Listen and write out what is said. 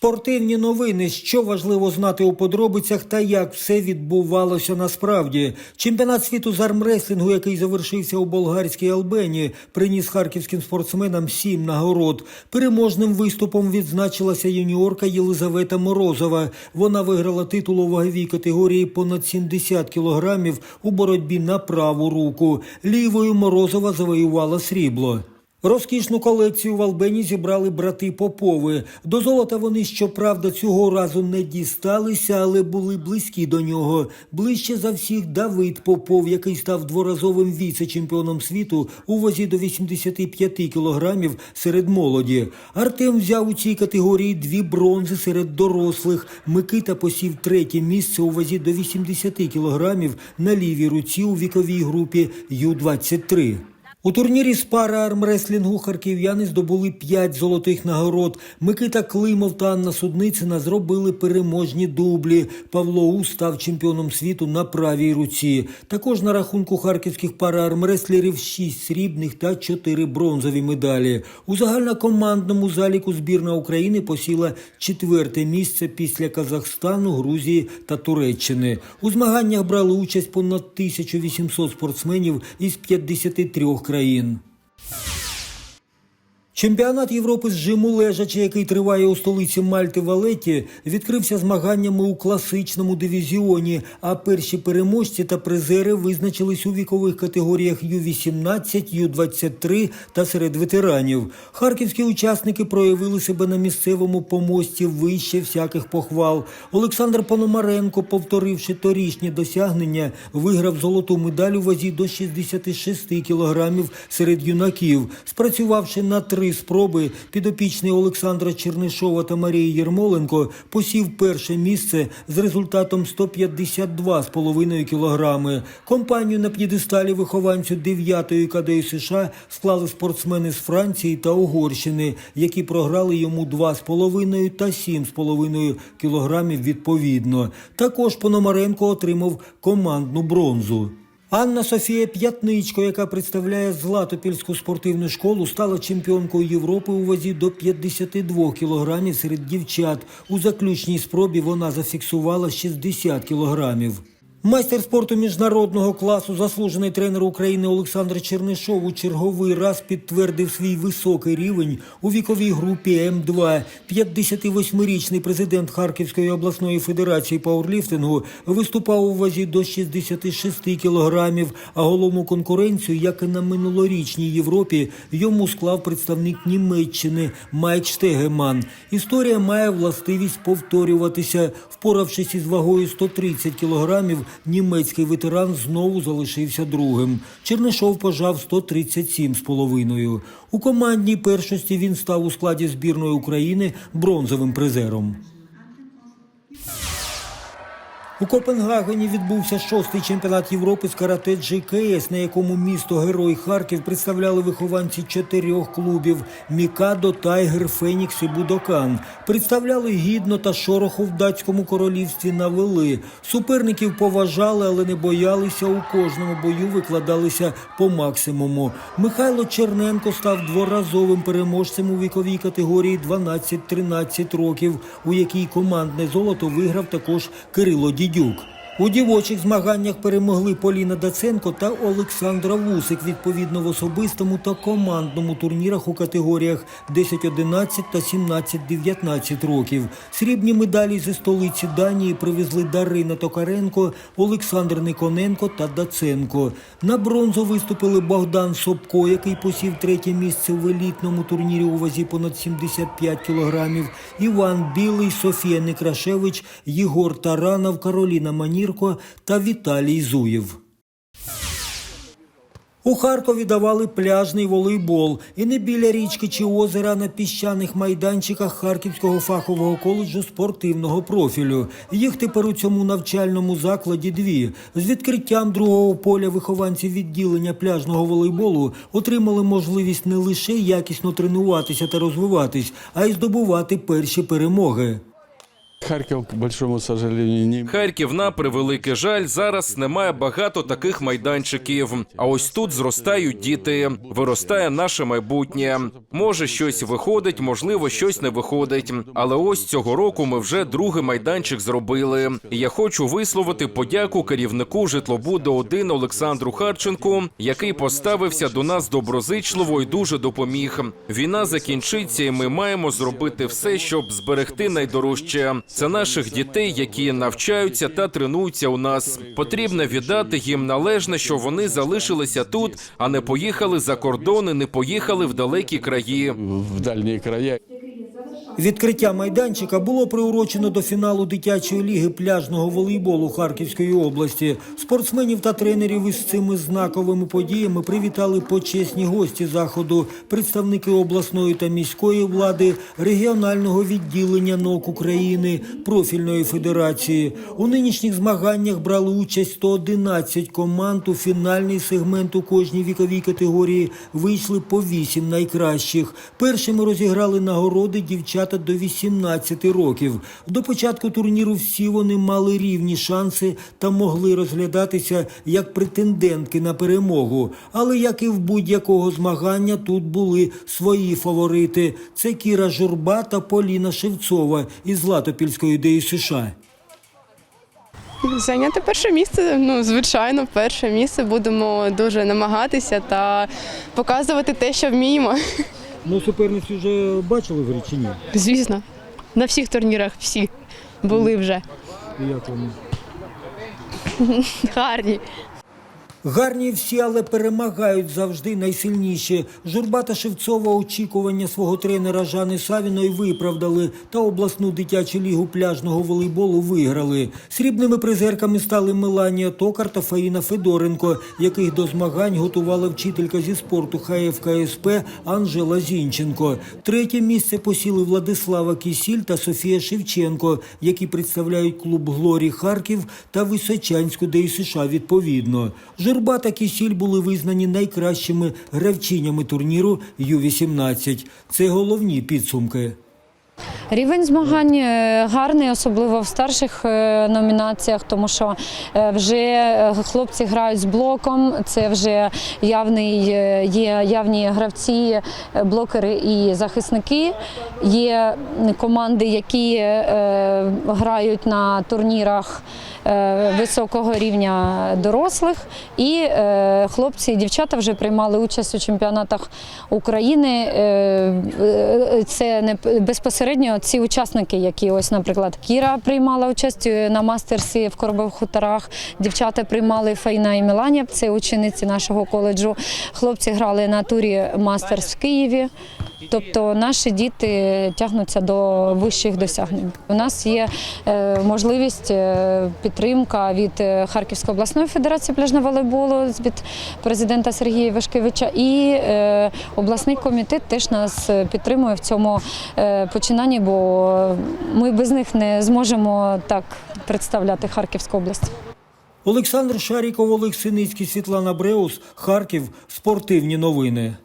Спортивні новини, що важливо знати у подробицях та як все відбувалося насправді. Чемпіонат світу з армреслінгу, який завершився у болгарській Албені, приніс харківським спортсменам сім нагород. Переможним виступом відзначилася юніорка Єлизавета Морозова. Вона виграла титул у ваговій категорії понад 70 кілограмів у боротьбі на праву руку. Лівою Морозова завоювала срібло. Розкішну колекцію в Албені зібрали брати Попови. До золота вони, щоправда, цього разу не дісталися, але були близькі до нього. Ближче за всіх Давид Попов, який став дворазовим віце-чемпіоном світу у вазі до 85 кілограмів серед молоді. Артем взяв у цій категорії дві бронзи серед дорослих. Микита посів третє місце у вазі до 80 кілограмів на лівій руці у віковій групі Ю-23. У турнірі з пара армреслінгу харків'яни здобули 5 золотих нагород. Микита Климов та Анна Судницина зробили переможні дублі. Павло Ус став чемпіоном світу на правій руці. Також на рахунку харківських параармреслерів 6 срібних та 4 бронзові медалі. У загальнокомандному заліку збірна України посіла четверте місце після Казахстану, Грузії та Туреччини. У змаганнях брали участь понад 1800 спортсменів із 53 країн країн. Чемпіонат Європи з жиму лежачі, який триває у столиці Мальти Валеті, відкрився змаганнями у класичному дивізіоні. А перші переможці та призери визначились у вікових категоріях Ю-18, Ю-23 та серед ветеранів. Харківські учасники проявили себе на місцевому помості вище всяких похвал. Олександр Пономаренко, повторивши торішні досягнення, виграв золоту медаль у вазі до 66 кілограмів серед юнаків, спрацювавши на три спроби, підопічний Олександра Чернишова та Марії Єрмоленко посів перше місце з результатом 152,5 кілограми. Компанію на п'єдесталі вихованцю 9-ї КД США склали спортсмени з Франції та Угорщини, які програли йому 2,5 та 7,5 кілограмів відповідно. Також Пономаренко отримав командну бронзу. Анна Софія П'ятничко, яка представляє Златопільську спортивну школу, стала чемпіонкою Європи у вазі до 52 кілограмів серед дівчат. У заключній спробі вона зафіксувала 60 кілограмів. Майстер спорту міжнародного класу, заслужений тренер України Олександр Чернишов у черговий раз підтвердив свій високий рівень у віковій групі М2. 58-річний президент Харківської обласної федерації пауерліфтингу виступав у вазі до 66 кілограмів, а головну конкуренцію, як і на минулорічній Європі, йому склав представник Німеччини Майк Штегеман. Історія має властивість повторюватися. Впоравшись із вагою 130 кілограмів, німецький ветеран знову залишився другим. Чернишов пожав 137,5. У командній першості він став у складі збірної України бронзовим призером. У Копенгагені відбувся шостий чемпіонат Європи з карате GKS, на якому місто Герой Харків представляли вихованці чотирьох клубів Мікадо, Тайгер, Фенікс і Будокан. Представляли гідно та шороху в датському королівстві навели. Суперників поважали, але не боялися. У кожному бою викладалися по максимуму. Михайло Черненко став дворазовим переможцем у віковій категорії 12-13 років, у якій командне золото виграв також Кирило Дідюк. У дівочих змаганнях перемогли Поліна Даценко та Олександра Вусик відповідно в особистому та командному турнірах у категоріях 10-11 та 17-19 років. Срібні медалі зі столиці Данії привезли Дарина Токаренко, Олександр Никоненко та Даценко. На бронзу виступили Богдан Собко, який посів третє місце в елітному турнірі у вазі понад 75 кілограмів, Іван Білий, Софія Некрашевич, Єгор Таранов, Кароліна Манірко та Віталій Зуєв. У Харкові давали пляжний волейбол і не біля річки чи озера на піщаних майданчиках Харківського фахового коледжу спортивного профілю. Їх тепер у цьому навчальному закладі дві. З відкриттям другого поля вихованці відділення пляжного волейболу отримали можливість не лише якісно тренуватися та розвиватись, а й здобувати перші перемоги. Харьков, к большому сожалению, не Харків, на превеликий жаль, зараз немає багато таких майданчиків. А ось тут зростають діти, виростає наше майбутнє. Може, щось виходить, можливо, щось не виходить. Але ось цього року ми вже другий майданчик зробили. І я хочу висловити подяку керівнику житлобуду 1 Олександру Харченку, який поставився до нас доброзичливо і дуже допоміг. Війна закінчиться, і ми маємо зробити все, щоб зберегти найдорожче. Це наших дітей, які навчаються та тренуються у нас. Потрібно віддати їм належне, що вони залишилися тут, а не поїхали за кордони, не поїхали в далекі краї. в дальні края. Відкриття майданчика було приурочено до фіналу дитячої ліги пляжного волейболу Харківської області. Спортсменів та тренерів із цими знаковими подіями привітали почесні гості заходу, представники обласної та міської влади, регіонального відділення НОК України, профільної федерації. У нинішніх змаганнях брали участь 111 команд. У фінальний сегмент у кожній віковій категорії вийшли по 8 найкращих. Першими розіграли нагороди дівчата до 18 років. До початку турніру всі вони мали рівні шанси та могли розглядатися як претендентки на перемогу. Але як і в будь-якого змагання, тут були свої фаворити: це Кіра Журба та Поліна Шевцова із Латопільської ДСШ. Зайняти перше місце, ну звичайно, перше місце будемо дуже намагатися та показувати те, що вміємо. Ну, суперниці вже бачили в грі чи ні? Звісно, на всіх турнірах всі були вже Як вони? гарні. Гарні всі, але перемагають завжди найсильніші. Журба та Шевцова очікування свого тренера Жани Савіної виправдали та обласну дитячу лігу пляжного волейболу виграли. Срібними призерками стали Меланія Токар та Фаїна Федоренко, яких до змагань готувала вчителька зі спорту ХФКСП Анжела Зінченко. Третє місце посіли Владислава Кісіль та Софія Шевченко, які представляють клуб Глорі Харків та Височанську ДСШ відповідно. Журба та Кісіль були визнані найкращими гравчинями турніру Ю-18. Це головні підсумки. Рівень змагань е, гарний, особливо в старших е, номінаціях, тому що е, вже хлопці грають з блоком. Це вже явний, є явні гравці, блокери і захисники. Є команди, які грають на турнірах високого рівня дорослих. І хлопці і дівчата вже приймали участь у чемпіонатах України. Це не безпосередньо ці учасники, які ось, наприклад, Кіра приймала участь на мастерсі в Коробових хуторах. Дівчата приймали Фаїна і Меланія, це учениці нашого коледжу. Хлопці грали на турі мастерс в Києві. Тобто наші діти тягнуться до вищих досягнень. У нас є е, можливість е, підтримка від е, Харківської обласної федерації пляжного волейболу від президента Сергія Вишкевича, і обласний комітет теж нас підтримує в цьому починанні, бо ми без них не зможемо так представляти Харківську область. Олександр Шаріков, Олег Синицький, Світлана Бреус, Харків. Спортивні новини.